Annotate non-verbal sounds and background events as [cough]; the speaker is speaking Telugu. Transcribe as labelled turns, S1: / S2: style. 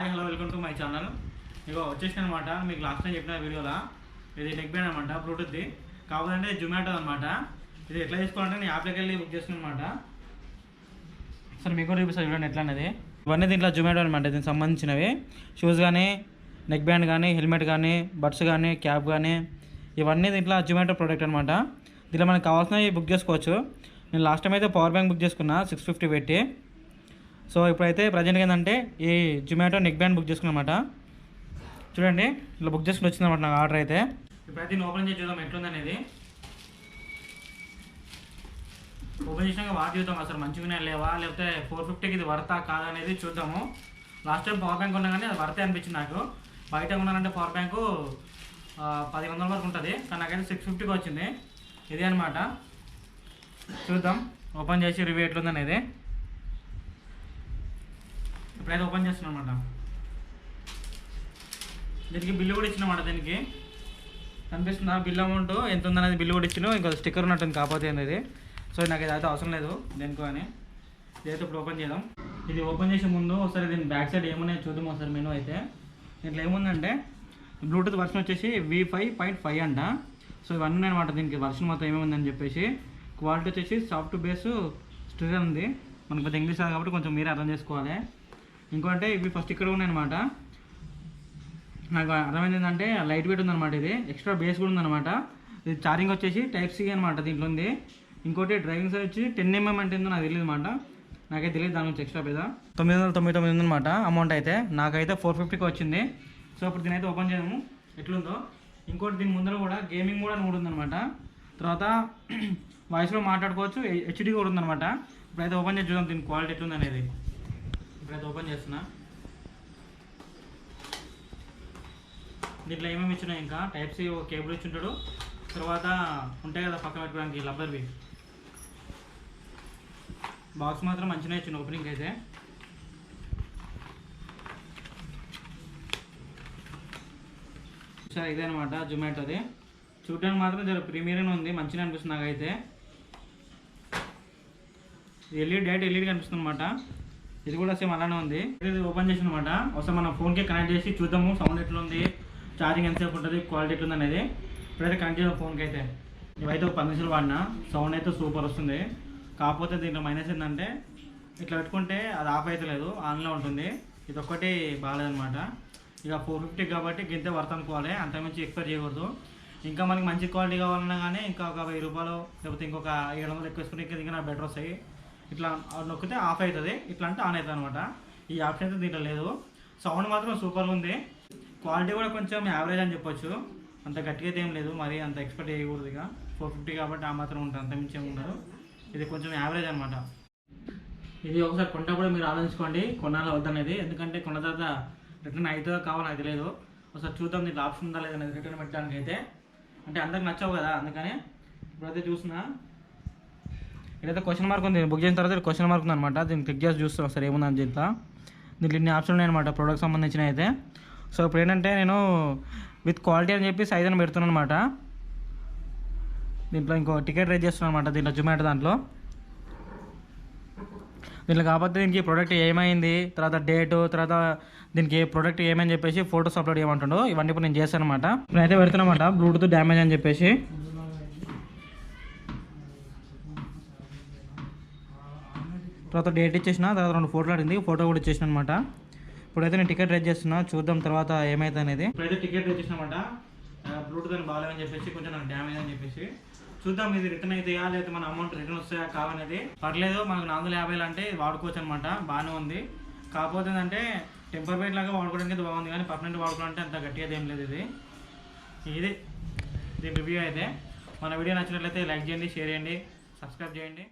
S1: Hi hello welcome to my channel ఇక వచ్చేసిన అనమాట మీకు లాస్ట్ టైం చెప్పిన వీడియోలో. ఇది నెక్ బ్యాండ్ అనమాట బ్లూటూత్ది కావాలంటే జొమాటో అనమాట. ఇది ఎట్లా తీసుకోవాలంటే నేను యాప్లోకి వెళ్ళి బుక్ చేసుకున్న అనమాట సరే మీకు కూడా చూపిస్తాను చూడండి ఎట్లా అనేది ఇవన్నీ దీంట్లో జొమాటో అనమాట దీనికి సంబంధించినవి. షూస్ కానీ నెక్ బ్యాండ్ కానీ హెల్మెట్ కానీ బడ్స్ కానీ క్యాప్ కానీ ఇవన్నీ దీంట్లో జొమాటో ప్రోడక్ట్ అనమాట. దీంట్లో మనకు కావాల్సినవి బుక్ చేసుకోవచ్చు. నేను లాస్ట్ టైం అయితే పవర్ బ్యాంక్ బుక్ చేసుకున్నా సిక్స్ ఫిఫ్టీ పెట్టి. సో ఇప్పుడైతే ప్రజెంట్గా ఏంటంటే ఈ జొమాటో నెక్ బ్యాండ్ బుక్ చేసుకున్నమాట. చూడండి ఇలా బుక్ చేసుకుని వచ్చిందన్నమాట నాకు ఆర్డర్ అయితే. ఇప్పుడైతే నేను ఓపెన్ చేసి చూద్దాం ఎట్లుందనేది. ఓపెన్ చేసినాక వాటి చూద్దాం అసలు మంచిగానే లేవా లేకపోతే ఫోర్ ఫిఫ్టీకి ఇది వర్తా కాదా అనేది చూద్దాము. లాస్ట్ టైం పవర్ బ్యాంక్ ఉన్నా కానీ అది వర్తే అనిపించింది నాకు. బయట ఉన్నానంటే పవర్ బ్యాంకు పది వందల వరకు ఉంటుంది. కానీ నాకైతే సిక్స్ ఫిఫ్టీకి వచ్చింది. ఇది అనమాట చూద్దాం ఓపెన్ చేసి రివ్యూ ఎట్లుందనేది. ఇప్పుడైతే ఓపెన్ చేస్తున్నాం అనమాట దీనికి బిల్లు కూడా ఇచ్చినమాట దీనికి. కనిపిస్తుందా బిల్ అమౌంట్ ఎంత ఉందనేది బిల్లు కూడా ఇచ్చిన. ఇంకా స్టిక్కర్ ఉన్నట్టుంది కాకపోతే అనేది. సో నాకు ఇదైతే అవసరం లేదు దేనికో అని. ఇదైతే ఇప్పుడు ఓపెన్ చేద్దాం. ఇది ఓపెన్ చేసే ముందు ఒకసారి దీని బ్యాక్ సైడ్ ఏమున్నాయో చూద్దాం ఒకసారి మెనూ అయితే. దీంట్లో ఏముందంటే బ్లూటూత్ వర్షన్ వచ్చేసి వి ఫైవ్ పాయింట్ ఫైవ్ అంట. సో ఇవన్నీ ఉన్నాయన్నమాట దీనికి వర్షన్ మొత్తం ఏమేముందని చెప్పేసి. క్వాలిటీ వచ్చేసి సాఫ్ట్ బేస్ స్టిక్కర్ ఉంది. మనకు పెద్ద ఇంగ్లీష్ రాదు కాబట్టి కొంచెం మీరే అర్థం చేసుకోవాలి. ఇంకోటి ఇవి ఫస్ట్ ఇక్కడ ఉన్నాయన్నమాట. నాకు అర్థమైంది ఏంటంటే లైట్ వెయిట్ ఉందన్నమాట ఇది. ఎక్స్ట్రా బేస్ కూడా ఉందన్నమాట. ఇది ఛార్జింగ్ వచ్చేసి టైప్ సి అనమాట దీంట్లో ఉంది. ఇంకోటి డ్రైవింగ్ సైడ్ వచ్చి టెన్ ఎంఎం అంటే ఏందో నాకు తెలియదు అనమాట నాకైతే తెలియదు దాని గురించి ఎక్స్ట్రా పేద తొమ్మిది వందల తొంభై తొమ్మిది ఉందన్నమాట అమౌంట్ అయితే నాకైతే ఫోర్ ఫిఫ్టీకి వచ్చింది. సో ఇప్పుడు దీని అయితే ఓపెన్ చేయము ఎట్లుందో. ఇంకోటి దీని ముందర కూడా గేమింగ్ కూడా మూడు ఉందన్నమాట. తర్వాత [clears throat] వాయిస్లో మాట్లాడుకోవచ్చు. హెచ్డి కూడా ఉందన్నమాట. ఇప్పుడైతే ఓపెన్ చేసి చూద్దాం దీని క్వాలిటీ ఎట్లుంది ఇప్పుడు ఇప్పుడైతే ఓపెన్ చేస్తున్నా. దీంట్లో ఏమేమి ఇచ్చినాయి ఇంకా? టైప్ సి ఒక కేబుల్ ఇచ్చి ఉంటాడు. తర్వాత ఉంటాయి కదా పక్కన పెట్టుకోవడానికి లబ్బర్వి బాక్స్ మాత్రం మంచిగా ఇచ్చింది ఓపెనింగ్ అయితే. సార్ ఇదే అనమాట జొమాటోది చూడడానికి మాత్రం జర ప్రీమియర్ ఉంది. మంచిగా అనిపిస్తుంది నాకైతే. ఎల్ఈడి డైరెక్ట్ ఎల్ఈడి కనిపిస్తుంది అనమాట ఇది కూడా సేమ్ అలానే ఉంది. ఇది ఓపెన్ చేసిన అనమాట ఒకసారి మనం ఫోన్కి కనెక్ట్ చేసి చూద్దాము సౌండ్ ఎట్లా ఉంది ఛార్జింగ్ ఎంతసేపు ఉంటుంది క్వాలిటీ ఎట్లుంది అనేది. ఇప్పుడైతే కనెక్ట్ చేద్దాం ఫోన్కి అయితే. ఇవైతే ఒక పది నిమిషాలు వాడినా సౌండ్ అయితే సూపర్ వస్తుంది. కాకపోతే దీంట్లో మైనస్ ఏంటంటే ఇట్లా పెట్టుకుంటే అది ఆఫ్ అయితే లేదు ఆన్లో ఉంటుంది. ఇది ఒక్కటి బాగాలేదనమాట ఇక ఫోర్ ఫిఫ్టీ కాబట్టి గింతే వర్త్ అనుకోవాలి అంతకుమించి ఎక్స్పెక్ట్ చేయకూడదు. ఇంకా మనకి మంచి క్వాలిటీ కావాలన్నా కానీ ఇంకా ఒక వెయ్యి రూపాయలు లేకపోతే ఇంకొక ఏడు వందలు ఎక్కువ వేసుకుంటే ఇంకా ఇంకా బెటర్ వస్తాయి. ఇట్లా నొక్కితే ఆఫ్ అవుతుంది ఇట్లా అంటే ఆన్ అవుతుంది అనమాట. ఈ ఆప్షన్ అయితే దీంట్లో లేదు. సౌండ్ మాత్రం సూపర్గా ఉంది. క్వాలిటీ కూడా కొంచెం యావరేజ్ అని చెప్పొచ్చు. అంత గట్టిగా ఏం లేదు మరి అంత ఎక్స్పెక్ట్ చేయకూడదు ఇక. ఫోర్ ఫిఫ్టీ కాబట్టి ఆ మాత్రం ఉంటుంది అంత మించి ఏమి ఉండదు. ఇది కొంచెం యావరేజ్ అనమాట. ఇది ఒకసారి కొన్నప్పుడు మీరు ఆలోచించుకోండి కొనాలా వద్దనేది ఎందుకంటే కొన్న తర్వాత రిటర్న్ అవుతుందో కావాలో అది లేదు. ఒకసారి చూద్దాం దీంట్లో ఆప్షన్ ఉందా లేదనేది రిటర్న్ పెట్టడానికి అయితే అంటే అందరికి నచ్చవు కదా అందుకని ఇప్పుడైతే చూసినా ఇదైతే క్వశ్చన్ మార్క్ ఉంది. బుక్ చేసిన తర్వాత క్వశ్చన్ మార్క్ ఉంది అనమాట దీన్ని క్లిక్ చేసి చూస్తాం ఒకసారి ఏముందని దీంట్లో దీంట్లో ఇన్ని ఆప్షన్లు ఉన్నాయన్నమాట ప్రోడక్ట్ సంబంధించిన అయితే. సో ఇప్పుడు ఏంటంటే నేను విత్ క్వాలిటీ అని చెప్పి సైజ్ అని పెడుతున్నాను అనమాట దీంట్లో ఇంకో టికెట్ రేట్ చేస్తున్నాను అనమాట దీంట్లో జొమాటో దాంట్లో. దీంట్లో కాకపోతే దీనికి ప్రోడక్ట్ ఏమైంది? తర్వాత డేటు తర్వాత దీనికి ప్రోడక్ట్ ఏమని చెప్పేసి ఫొటోస్ అప్లోడ్ చేయమంటుండో. ఇవన్నీ ఇప్పుడు నేను చేశాను అనమాట నేనైతే పెడుతున్నమాట బ్లూటూత్ డ్యామేజ్ అని చెప్పేసి. తర్వాత డేట్ ఇచ్చేసిన తర్వాత రెండు ఫోటోలు అడిగింది ఫోటో కూడా ఇచ్చేసిన అనమాట ఇప్పుడైతే నేను టికెట్ రేట్ చేస్తున్నా చూద్దాం తర్వాత ఏమైతే అనేది. ఇప్పుడైతే టికెట్ రేట్ చేసినమాట. బ్లూటూత్ అని బాగాలేదని చెప్పేసి కొంచెం నాకు డ్యామేజ్ అని చెప్పేసి. చూద్దాం ఇది రిటర్న్ అవుతాయా లేకపోతే మన అమౌంట్ రిటర్న్ వస్తాయా కావనేది. పర్లేదు మనకు నాలుగు వందల యాభైలు అంటే వాడుకోవచ్చు అనమాట బాగానే ఉంది. కాకపోతే ఏంటంటే టెంపర్ లాగా వాడుకోవడానికి అయితే బాగుంది కానీ పర్మనెంట్ వాడుకోవాలంటే అంత గట్టిగా ఏం లేదు ఇది. ఇది దీని రివ్యూ అయితే. మన వీడియో నచ్చినట్లయితే లైక్ చేయండి షేర్ చేయండి సబ్స్క్రైబ్ చేయండి.